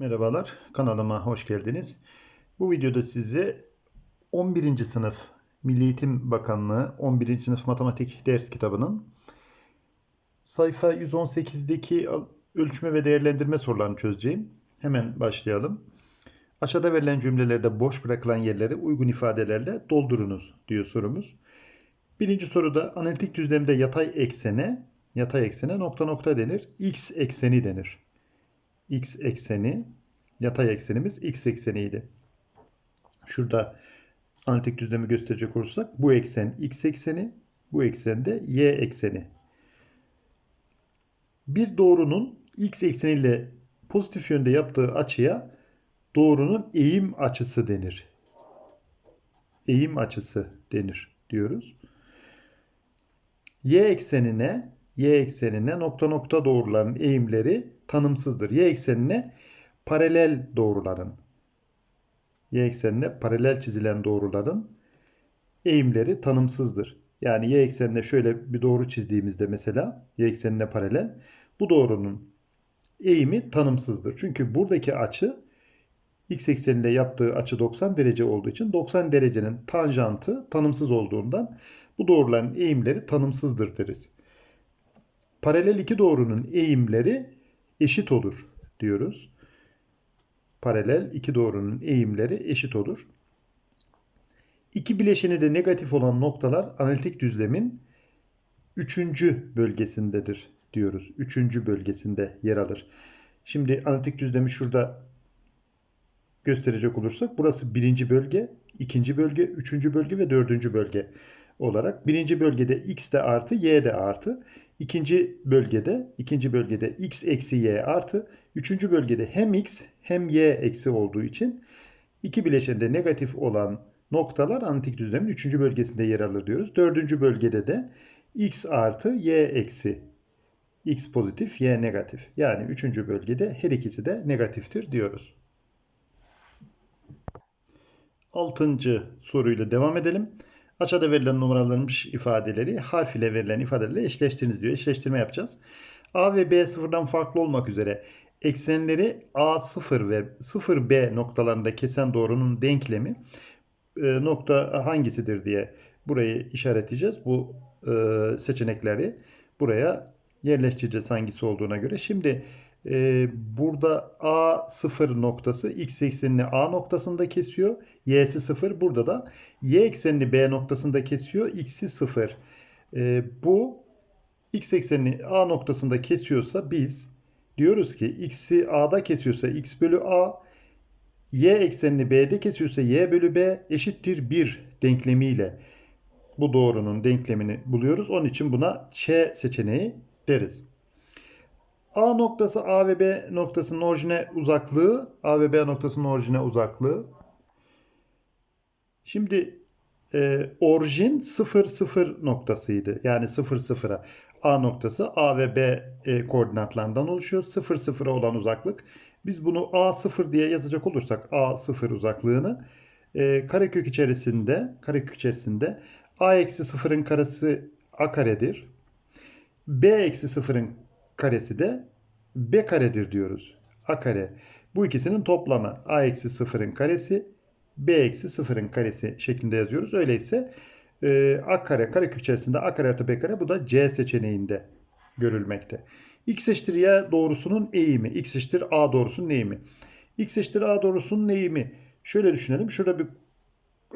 Merhabalar, kanalıma hoş geldiniz. Bu videoda size 11. sınıf Milli Eğitim Bakanlığı 11. sınıf matematik ders kitabının sayfa 118'deki ölçme ve değerlendirme sorularını çözeceğim. Hemen başlayalım. Aşağıda verilen cümlelerde boş bırakılan yerleri uygun ifadelerle doldurunuz diyor sorumuz. Birinci soruda analitik düzlemde yatay eksene, yatay eksene nokta nokta denir. X ekseni denir x ekseni, yatay eksenimiz x ekseniydi. Şurada analitik düzlemi gösterecek olursak bu eksen x ekseni, bu eksen de y ekseni. Bir doğrunun x ekseniyle pozitif yönde yaptığı açıya doğrunun eğim açısı denir. Eğim açısı denir diyoruz. Y eksenine y eksenine nokta nokta doğruların eğimleri tanımsızdır. Y eksenine paralel doğruların y eksenine paralel çizilen doğruların eğimleri tanımsızdır. Yani y eksenine şöyle bir doğru çizdiğimizde mesela y eksenine paralel bu doğrunun eğimi tanımsızdır. Çünkü buradaki açı x ekseninde yaptığı açı 90 derece olduğu için 90 derecenin tanjantı tanımsız olduğundan bu doğruların eğimleri tanımsızdır deriz. Paralel iki doğrunun eğimleri eşit olur diyoruz. Paralel iki doğrunun eğimleri eşit olur. İki bileşeni de negatif olan noktalar analitik düzlemin üçüncü bölgesindedir diyoruz. Üçüncü bölgesinde yer alır. Şimdi analitik düzlemi şurada gösterecek olursak burası birinci bölge, ikinci bölge, üçüncü bölge ve dördüncü bölge olarak. Birinci bölgede x de artı, y de artı. İkinci bölgede, ikinci bölgede x eksi y artı. Üçüncü bölgede hem x hem y eksi olduğu için iki bileşende negatif olan noktalar antik düzlemin üçüncü bölgesinde yer alır diyoruz. Dördüncü bölgede de x artı y eksi x pozitif, y negatif. Yani üçüncü bölgede her ikisi de negatiftir diyoruz. Altıncı soruyla devam edelim. Aşağıda verilen numaralanmış ifadeleri harf ile verilen ifadelerle eşleştiriniz diyor. Eşleştirme yapacağız. A ve B sıfırdan farklı olmak üzere eksenleri A0 ve 0B noktalarında kesen doğrunun denklemi e, nokta hangisidir diye burayı işaretleyeceğiz. Bu e, seçenekleri buraya yerleştireceğiz hangisi olduğuna göre. Şimdi e, burada A0 noktası x eksenini A noktasında kesiyor. Y'si 0. Burada da y eksenini B noktasında kesiyor. X'i 0. E, bu x eksenini A noktasında kesiyorsa biz diyoruz ki x'i A'da kesiyorsa x bölü A y eksenini B'de kesiyorsa y bölü B eşittir 1 denklemiyle bu doğrunun denklemini buluyoruz. Onun için buna Ç seçeneği deriz. A noktası A ve B noktasının orijine uzaklığı, A ve B noktasının orijine uzaklığı. Şimdi e, orijin 0 0 noktasıydı. Yani 0 0'a A noktası A ve B e, koordinatlarından oluşuyor. 0 0'a olan uzaklık. Biz bunu A0 diye yazacak olursak A0 uzaklığını e, karekök içerisinde karekök içerisinde A eksi 0'ın karesi A karedir. B eksi 0'ın karesi de b karedir diyoruz. a kare. Bu ikisinin toplamı a eksi sıfırın karesi b eksi sıfırın karesi şeklinde yazıyoruz. Öyleyse e, a kare karekök içerisinde a kare artı b kare bu da c seçeneğinde görülmekte. x eşittir y doğrusunun eğimi. x eşittir a doğrusunun eğimi. x eşittir a doğrusunun eğimi. Şöyle düşünelim. Şurada bir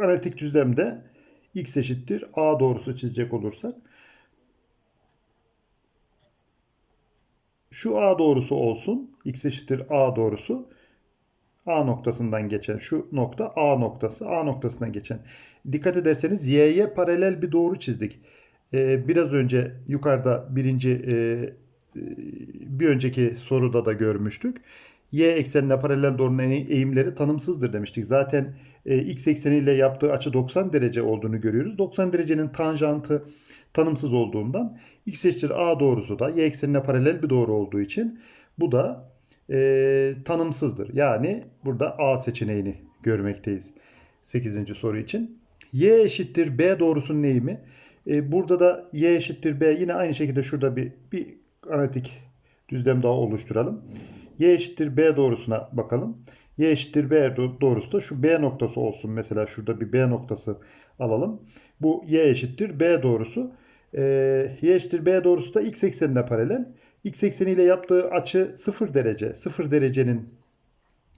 analitik düzlemde x eşittir a doğrusu çizecek olursak şu A doğrusu olsun. X eşittir A doğrusu. A noktasından geçen şu nokta A noktası. A noktasından geçen. Dikkat ederseniz Y'ye paralel bir doğru çizdik. Ee, biraz önce yukarıda birinci e, e bir önceki soruda da görmüştük. Y eksenine paralel doğrunun eğimleri tanımsızdır demiştik. Zaten e, x ekseniyle yaptığı açı 90 derece olduğunu görüyoruz. 90 derecenin tanjantı tanımsız olduğundan x eşittir a doğrusu da y eksenine paralel bir doğru olduğu için bu da e, tanımsızdır. Yani burada a seçeneğini görmekteyiz 8. soru için. y eşittir b doğrusunun eğimi. E, burada da y eşittir b yine aynı şekilde şurada bir, bir analitik düzlem daha oluşturalım. Y eşittir B doğrusuna bakalım. Y eşittir B do- doğrusu da şu B noktası olsun. Mesela şurada bir B noktası alalım. Bu Y eşittir B doğrusu. Ee, y eşittir B doğrusu da x eksenine paralel. X ekseniyle yaptığı açı 0 derece. 0 derecenin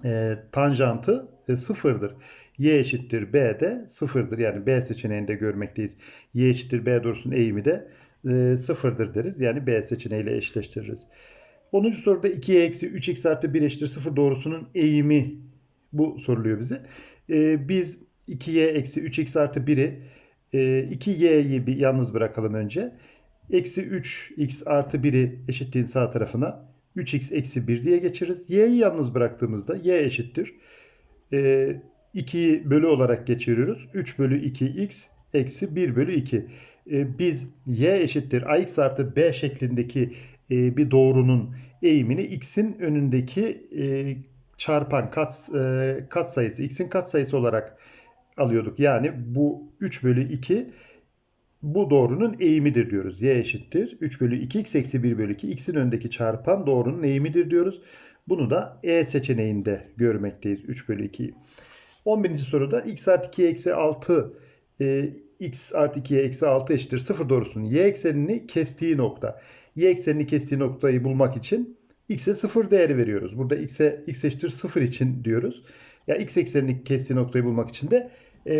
e, tanjantı e, sıfırdır. Y eşittir B de sıfırdır. Yani B seçeneğinde görmekteyiz. Y eşittir B doğrusunun eğimi de e, sıfırdır deriz. Yani B seçeneğiyle eşleştiririz. 10. soruda 2y eksi 3x artı 1 eşittir 0 doğrusunun eğimi bu soruluyor bize. E, biz 2y eksi 3x artı 1'i e, 2y'yi bir yalnız bırakalım önce. Eksi 3x artı 1'i eşitliğin sağ tarafına 3x eksi 1 diye geçiririz. y'yi yalnız bıraktığımızda y eşittir. E, 2'yi bölü olarak geçiriyoruz. 3 bölü 2x eksi 1 bölü 2. E, biz y eşittir ax artı b şeklindeki e, bir doğrunun eğimini x'in önündeki e, çarpan kat, e, kat sayısı x'in kat sayısı olarak alıyorduk. Yani bu 3 bölü 2 bu doğrunun eğimidir diyoruz. Y eşittir. 3 bölü 2 x eksi 1 bölü 2 x'in önündeki çarpan doğrunun eğimidir diyoruz. Bunu da E seçeneğinde görmekteyiz 3 bölü 2'yi. 11. soruda x artı 2 eksi 6 e, x artı 2'ye eksi 6 eşittir 0 doğrusunun y eksenini kestiği nokta. Y eksenini kestiği noktayı bulmak için x'e 0 değeri veriyoruz. Burada x'e x eşittir 0 için diyoruz. Ya x eksenini kestiği noktayı bulmak için de e,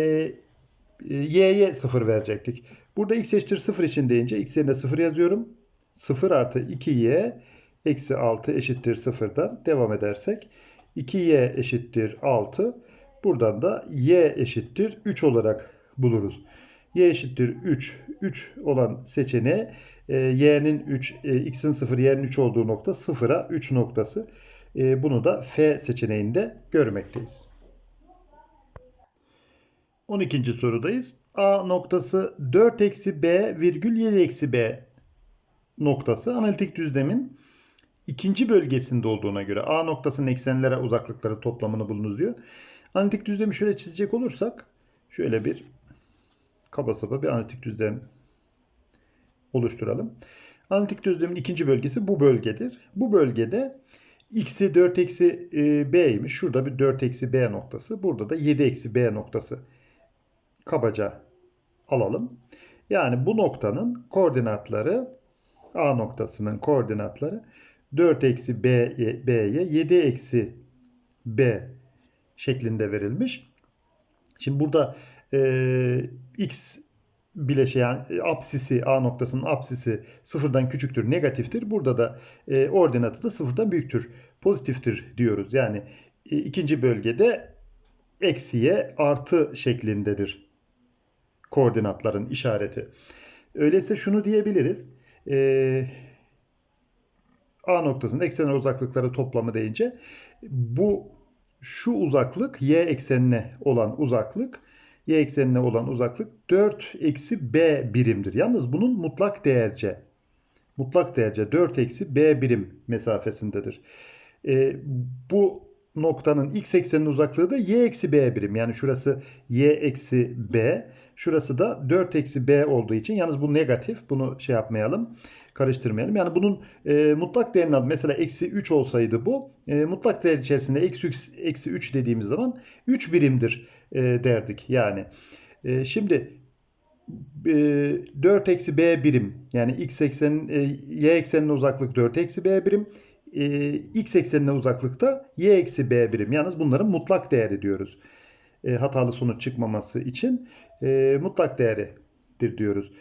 e, y'ye 0 verecektik. Burada x eşittir 0 için deyince x yerine 0 yazıyorum. 0 artı 2y eksi 6 eşittir 0'dan devam edersek 2y eşittir 6. Buradan da y eşittir 3 olarak buluruz. y eşittir 3. 3 olan seçeneğe e, y'nin 3, e, x'in 0, y'nin 3 olduğu nokta 0'a 3 noktası. E, bunu da f seçeneğinde görmekteyiz. 12. sorudayız. A noktası 4 eksi B virgül 7 eksi B noktası analitik düzlemin ikinci bölgesinde olduğuna göre A noktasının eksenlere uzaklıkları toplamını bulunuz diyor. Analitik düzlemi şöyle çizecek olursak şöyle bir kaba saba bir analitik düzlem oluşturalım. Analitik düzlemin ikinci bölgesi bu bölgedir. Bu bölgede x'i 4 eksi e, b'ymiş. Şurada bir 4 eksi b noktası. Burada da 7 eksi b noktası. Kabaca alalım. Yani bu noktanın koordinatları A noktasının koordinatları 4 eksi B'ye, B'ye 7 eksi B şeklinde verilmiş. Şimdi burada e, X bileşe yani apsisi A noktasının apsisi sıfırdan küçüktür, negatiftir. Burada da e, ordinatı da sıfırdan büyüktür, pozitiftir diyoruz. Yani e, ikinci bölgede eksiye artı şeklindedir koordinatların işareti. Öyleyse şunu diyebiliriz. Ee, A noktasının eksenler uzaklıkları toplamı deyince bu şu uzaklık y eksenine olan uzaklık y eksenine olan uzaklık 4 eksi b birimdir. Yalnız bunun mutlak değerce mutlak değerce 4 eksi b birim mesafesindedir. Ee, bu noktanın x ekseninin uzaklığı da y eksi b birim. Yani şurası y eksi b. Şurası da 4 eksi b olduğu için yalnız bu negatif. Bunu şey yapmayalım. Karıştırmayalım. Yani bunun e, mutlak değerini alalım. Mesela eksi 3 olsaydı bu. E, mutlak değer içerisinde eksi 3, eksi 3 dediğimiz zaman 3 birimdir e, derdik. Yani e, şimdi e, 4 eksi b birim yani x eksenin e, y ekseninin uzaklık 4 eksi b birim e, x eksenine uzaklıkta y eksi b birim. Yalnız bunların mutlak değeri diyoruz. E, hatalı sonuç çıkmaması için e, mutlak değeridir diyoruz.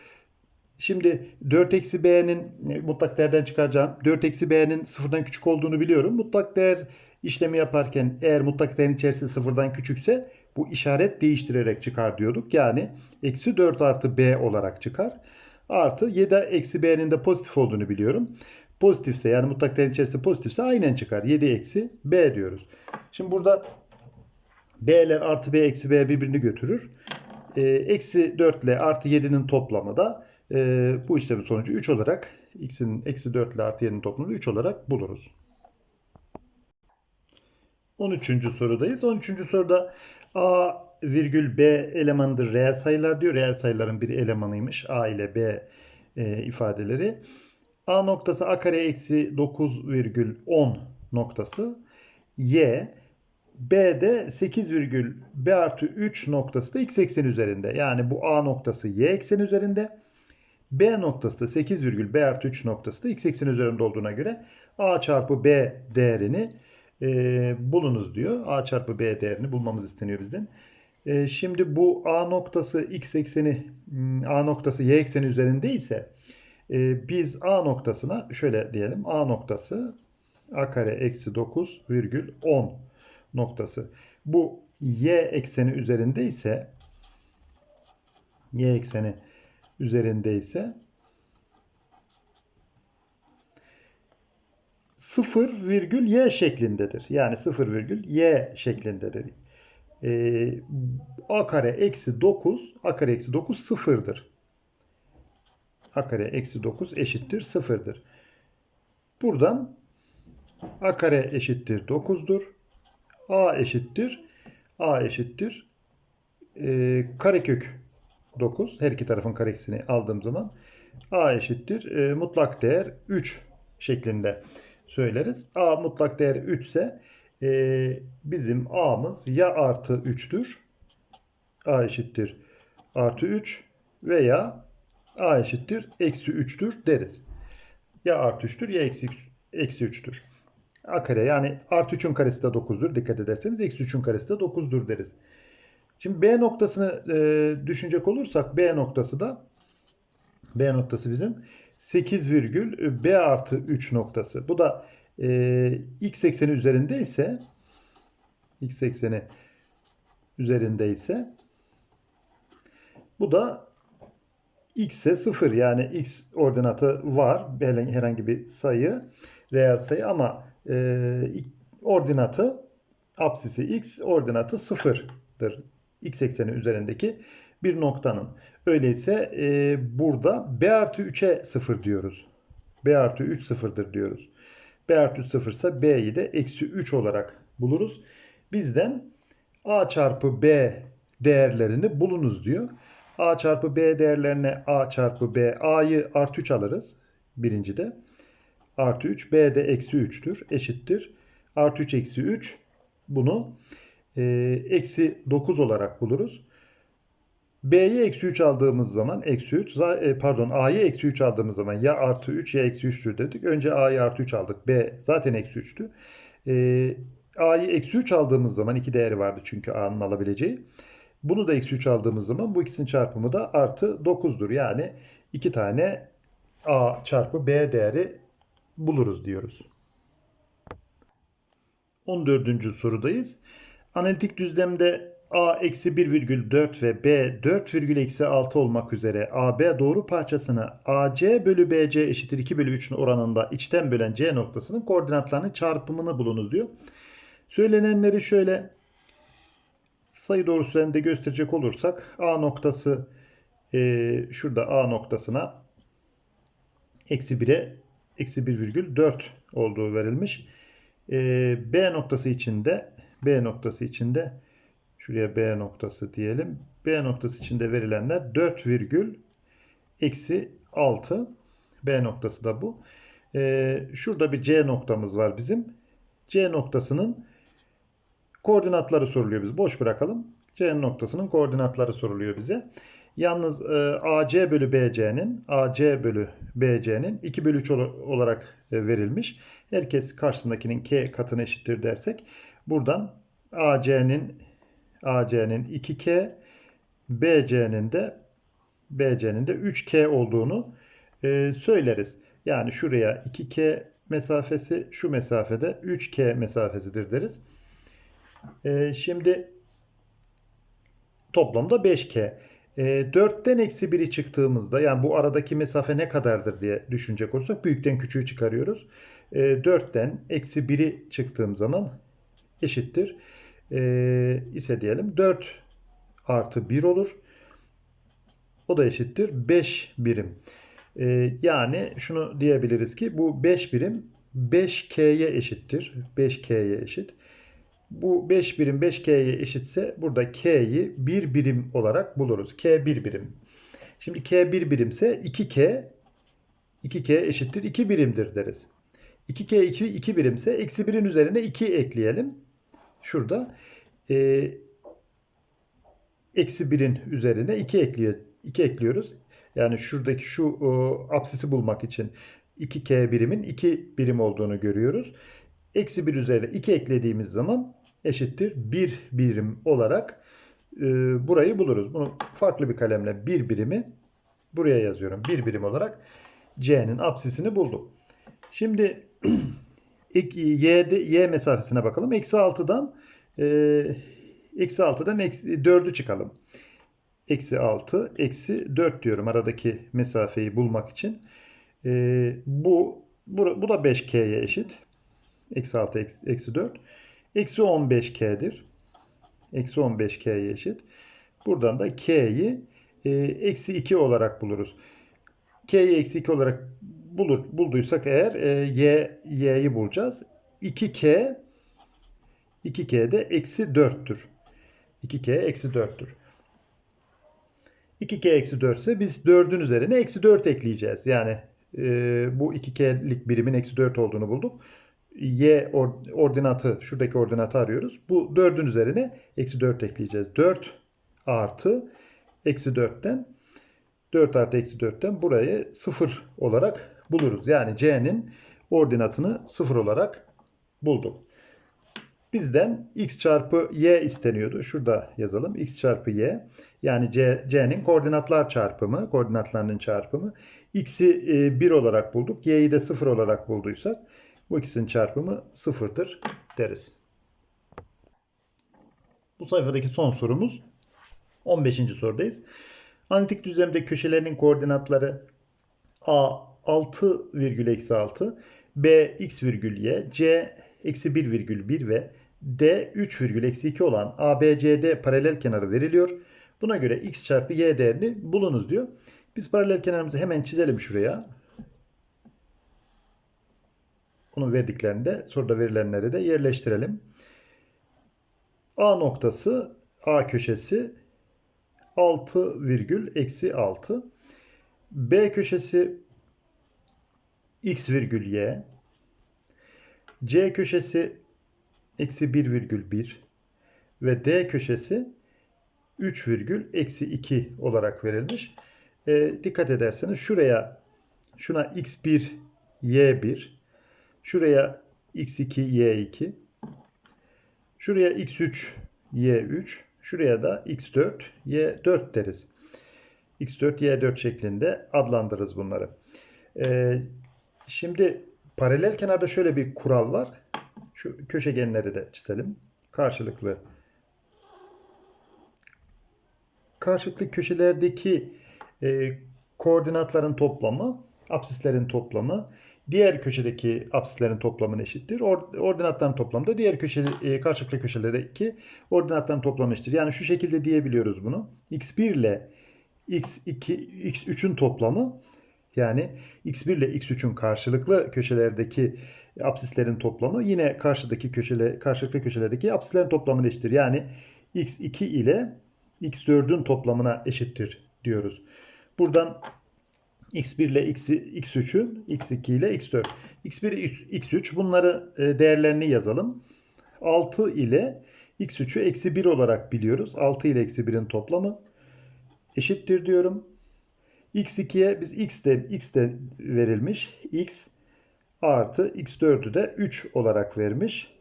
Şimdi 4 eksi b'nin e, mutlak değerden çıkaracağım. 4 eksi b'nin sıfırdan küçük olduğunu biliyorum. Mutlak değer işlemi yaparken eğer mutlak değerin içerisinde sıfırdan küçükse bu işaret değiştirerek çıkar diyorduk. Yani eksi 4 artı b olarak çıkar. Artı 7 eksi b'nin de pozitif olduğunu biliyorum. Pozitifse yani mutlak değerin içerisinde pozitifse aynen çıkar. 7 eksi b diyoruz. Şimdi burada b'ler artı b eksi b birbirini götürür. E, eksi 4 ile artı 7'nin toplamı da e, bu işlemin sonucu 3 olarak x'in eksi 4 ile artı 7'nin toplamını 3 olarak buluruz. 13. sorudayız. 13. soruda a virgül b elemanıdır reel sayılar diyor. Reel sayıların bir elemanıymış. a ile b e, ifadeleri. a noktası a kare eksi 9 virgül 10 noktası y. B'de 8 virgül B artı 3 noktası da x ekseni üzerinde. Yani bu A noktası y ekseni üzerinde. B noktası da 8 virgül B artı 3 noktası da x ekseni üzerinde olduğuna göre A çarpı B değerini e, bulunuz diyor. A çarpı B değerini bulmamız isteniyor bizden. E, şimdi bu A noktası x ekseni m, A noktası y ekseni üzerinde ise e, biz A noktasına şöyle diyelim. A noktası A kare eksi 9 virgül 10 noktası. Bu y ekseni üzerinde ise y ekseni üzerinde ise 0 virgül y şeklindedir. Yani 0 virgül y şeklindedir. Ee, a kare eksi 9 a kare eksi 9 sıfırdır. a kare eksi 9 eşittir sıfırdır. Buradan a kare eşittir 9'dur. A eşittir a eşittir e, karekök 9. Her iki tarafın karesini aldığım zaman a eşittir e, mutlak değer 3 şeklinde söyleriz. a mutlak değer 3 ise e, bizim a'mız ya artı 3'tür a eşittir artı 3 veya a eşittir eksi 3'tür deriz. Ya artı 3'tür ya eksi, eksi 3'tür. A kare yani artı 3'ün karesi de 9'dur. Dikkat ederseniz eksi 3'ün karesi de 9'dur deriz. Şimdi B noktasını e, düşünecek olursak B noktası da B noktası bizim 8 virgül B artı 3 noktası. Bu da e, x ekseni üzerinde ise x ekseni üzerinde ise bu da x'e 0 yani x ordinatı var herhangi bir sayı reel sayı ama e, ordinatı apsisi x ordinatı 0'dır x ekseni üzerindeki bir noktanın. Öyleyse e, burada b artı 3'e 0 diyoruz. b artı 3 sıfırdır diyoruz. b artı 3 sıfır ise b'yi de eksi 3 olarak buluruz. Bizden a çarpı b değerlerini bulunuz diyor. a çarpı b değerlerine a çarpı b a'yı artı 3 alırız birincide. Artı 3 b de eksi 3'tür eşittir. Artı 3 eksi 3 bunu e, eksi 9 olarak buluruz. B'ye eksi 3 aldığımız zaman eksi 3 e, pardon A'ya eksi 3 aldığımız zaman ya artı 3 ya eksi 3'tür dedik. Önce A'ya artı 3 aldık. B zaten eksi 3'tü. E, A'yı eksi 3 aldığımız zaman iki değeri vardı çünkü A'nın alabileceği. Bunu da eksi 3 aldığımız zaman bu ikisinin çarpımı da artı 9'dur. Yani iki tane A çarpı B değeri buluruz diyoruz. 14. sorudayız. Analitik düzlemde a eksi 1,4 ve b 4 virgül eksi 6 olmak üzere AB doğru parçasını AC bölü BC eşittir 2 bölü 3 oranında içten bölen C noktasının koordinatlarının çarpımını bulunuz diyor. Söylenenleri şöyle sayı doğrusu üzerinde gösterecek olursak A noktası e, şurada A noktasına eksi 1'e eksi 1,4 olduğu verilmiş. E, B noktası içinde B noktası içinde şuraya B noktası diyelim. B noktası içinde verilenler 4 virgül eksi 6. B noktası da bu. Ee, şurada bir C noktamız var bizim. C noktasının koordinatları soruluyor bize. Boş bırakalım. C noktasının koordinatları soruluyor bize. Yalnız e, AC bölü BC'nin AC bölü BC'nin 2 bölü 3 olarak e, verilmiş. Herkes karşısındakinin K katını eşittir dersek buradan AC'nin AC'nin 2K, BC'nin de BC'nin de 3K olduğunu e, söyleriz. Yani şuraya 2K mesafesi, şu mesafede 3K mesafesidir deriz. E, şimdi toplamda 5K. E, 4'ten eksi 1'i çıktığımızda yani bu aradaki mesafe ne kadardır diye düşünecek olursak büyükten küçüğü çıkarıyoruz. E, 4'ten eksi 1'i çıktığım zaman eşittir e, ise diyelim 4 artı 1 olur. O da eşittir 5 birim. E, yani şunu diyebiliriz ki bu 5 birim 5K'ye eşittir. 5K'ye eşit. Bu 5 birim 5K'ye eşitse burada K'yi 1 birim olarak buluruz. K 1 birim. Şimdi K 1 birimse 2K 2K eşittir 2 birimdir deriz. 2k 2, 2 birimse eksi 1'in üzerine 2 ekleyelim. Şurada. E, eksi 1'in üzerine 2 ekliyor, 2 ekliyoruz. Yani şuradaki şu o, apsisi bulmak için 2k birimin 2 birim olduğunu görüyoruz. Eksi 1 üzerine 2 eklediğimiz zaman eşittir 1 birim olarak e, burayı buluruz. Bunu farklı bir kalemle 1 birimi buraya yazıyorum. 1 birim olarak c'nin apsisini bulduk. Şimdi y'de, y mesafesine bakalım. Eksi 6'dan e, eksi 6'dan eksi 4'ü çıkalım. Eksi 6, eksi 4 diyorum aradaki mesafeyi bulmak için. E, bu, bu, bu da 5k'ye eşit. Eksi 6, eksi, eksi 4. Eksi 15k'dir. Eksi 15k'ye eşit. Buradan da k'yi e, eksi 2 olarak buluruz. K'yi eksi 2 olarak bulur, bulduysak eğer e, y, y'yi bulacağız. 2k 2k de eksi 4'tür. 2k eksi 4'tür. 2k eksi 4 ise biz 4'ün üzerine eksi 4 ekleyeceğiz. Yani e, bu 2k'lik birimin eksi 4 olduğunu bulduk. Y or- ordinatı, şuradaki ordinatı arıyoruz. Bu 4'ün üzerine eksi 4 ekleyeceğiz. 4 artı eksi 4'ten 4 artı eksi 4'ten burayı 0 olarak buluruz. Yani c'nin ordinatını 0 olarak bulduk. Bizden x çarpı y isteniyordu. Şurada yazalım. x çarpı y. Yani c'nin koordinatlar çarpımı, koordinatlarının çarpımı. x'i e, 1 olarak bulduk. y'yi de 0 olarak bulduysak bu ikisinin çarpımı 0'dır deriz. Bu sayfadaki son sorumuz 15. sorudayız. Analitik düzlemde köşelerinin koordinatları a 6 virgül eksi 6, b x virgül y, c eksi 1 virgül 1 ve d 3 virgül eksi 2 olan ABCD paralel kenarı veriliyor. Buna göre x çarpı y değerini bulunuz diyor. Biz paralel kenarımızı hemen çizelim şuraya. Onun verdiklerini de soruda verilenleri de yerleştirelim. A noktası A köşesi 6 virgül eksi 6. B köşesi x virgül y. C köşesi eksi 1 virgül 1. Ve D köşesi 3 virgül eksi 2 olarak verilmiş. E, dikkat ederseniz şuraya şuna x1 y1 şuraya x2 y2 şuraya x3 y3 şuraya da x4 y4 deriz. x4 y4 şeklinde adlandırırız bunları. Ee, şimdi paralel kenarda şöyle bir kural var. Şu köşegenleri de çizelim. Karşılıklı karşılıklı köşelerdeki e, koordinatların toplamı, apsislerin toplamı diğer köşedeki apsislerin toplamına eşittir. Or, ordinatların toplamı da diğer köşeli, e, karşılıklı köşelerdeki ordinatların toplamı eşittir. Yani şu şekilde diyebiliyoruz bunu. x1 ile x2, x3'ün toplamı yani x1 ile x3'ün karşılıklı köşelerdeki apsislerin toplamı yine karşıdaki köşele, karşılıklı köşelerdeki apsislerin toplamına eşittir. Yani x2 ile x4'ün toplamına eşittir diyoruz. Buradan x1 ile x3'ün x2 ile x4. x1 x3 bunları e, değerlerini yazalım. 6 ile x3'ü eksi 1 olarak biliyoruz. 6 ile eksi 1'in toplamı eşittir diyorum. x2'ye biz x de, x de verilmiş. x artı x4'ü de 3 olarak vermiş.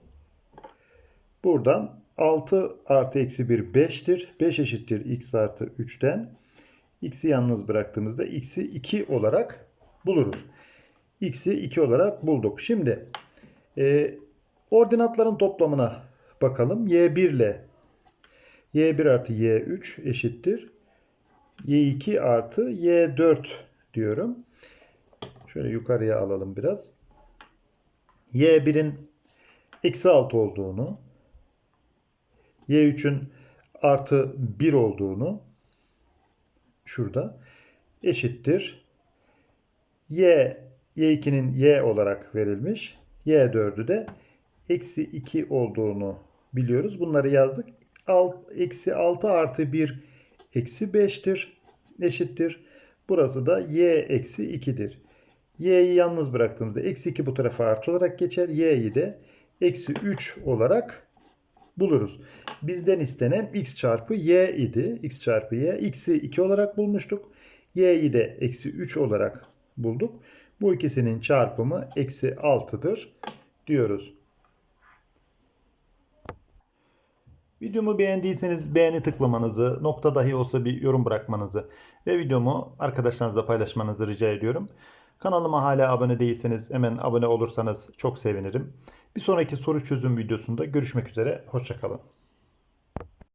Buradan 6 artı eksi 1 5'tir. 5 eşittir x artı 3'ten. X'i yalnız bıraktığımızda x'i 2 olarak buluruz. x'i 2 olarak bulduk. Şimdi e, ordinatların toplamına bakalım. y1 ile y1 artı y3 eşittir. y2 artı y4 diyorum. Şöyle yukarıya alalım biraz. y1'in eksi 6 olduğunu y3'ün artı 1 olduğunu şurada eşittir. y y2'nin y olarak verilmiş. y4'ü de eksi 2 olduğunu biliyoruz. Bunları yazdık. Alt, eksi 6 artı 1 eksi 5'tir. Eşittir. Burası da y eksi 2'dir. y'yi yalnız bıraktığımızda eksi 2 bu tarafa artı olarak geçer. y'yi de eksi 3 olarak buluruz. Bizden istenen x çarpı y idi. x çarpı y. x'i 2 olarak bulmuştuk. y'yi de eksi 3 olarak bulduk. Bu ikisinin çarpımı eksi 6'dır diyoruz. Videomu beğendiyseniz beğeni tıklamanızı, nokta dahi olsa bir yorum bırakmanızı ve videomu arkadaşlarınızla paylaşmanızı rica ediyorum. Kanalıma hala abone değilseniz hemen abone olursanız çok sevinirim. Bir sonraki soru çözüm videosunda görüşmek üzere. Hoşçakalın.